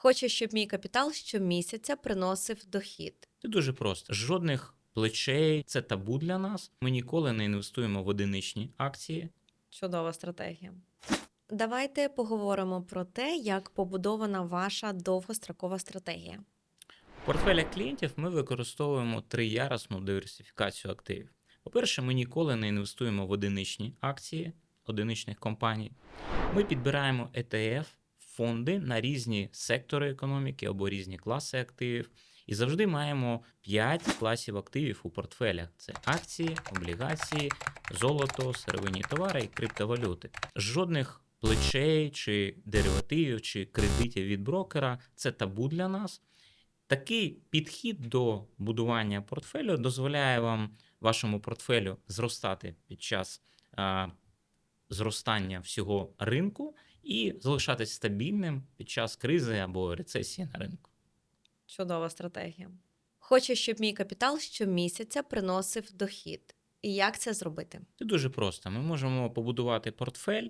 Хочу, щоб мій капітал щомісяця приносив дохід. Це дуже просто. Жодних плечей, це табу для нас. Ми ніколи не інвестуємо в одиничні акції. Чудова стратегія. Давайте поговоримо про те, як побудована ваша довгострокова стратегія. В портфелях клієнтів ми використовуємо триярусну диверсифікацію активів. По-перше, ми ніколи не інвестуємо в одиничні акції одиничних компаній. Ми підбираємо ETF, фонди на різні сектори економіки або різні класи активів. І завжди маємо 5 класів активів у портфелях: це акції, облігації, золото, сировинні товари і криптовалюти. Жодних плечей чи деривативів чи кредитів від брокера це табу для нас. Такий підхід до будування портфелю дозволяє вам вашому портфелю зростати під час зростання всього ринку і залишатись стабільним під час кризи або рецесії на ринку. Чудова стратегія. Хочу, щоб мій капітал щомісяця приносив дохід. І як це зробити? Це дуже просто. Ми можемо побудувати портфель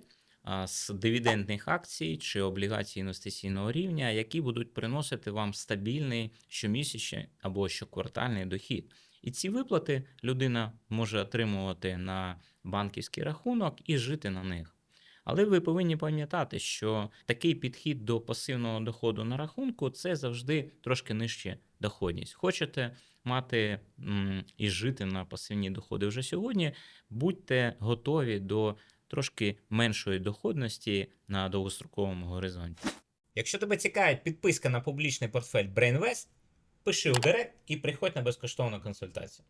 з дивідендних акцій чи облігацій інвестиційного рівня, які будуть приносити вам стабільний щомісячний або щоквартальний дохід. І ці виплати людина може отримувати на банківський рахунок і жити на них. Але ви повинні пам'ятати, що такий підхід до пасивного доходу на рахунку це завжди трошки нижче доходність. Хочете мати і жити на пасивні доходи вже сьогодні, будьте готові до трошки меншої доходності на довгостроковому горизонті. Якщо тебе цікавить підписка на публічний портфель BrainVest, пиши у директ і приходь на безкоштовну консультацію.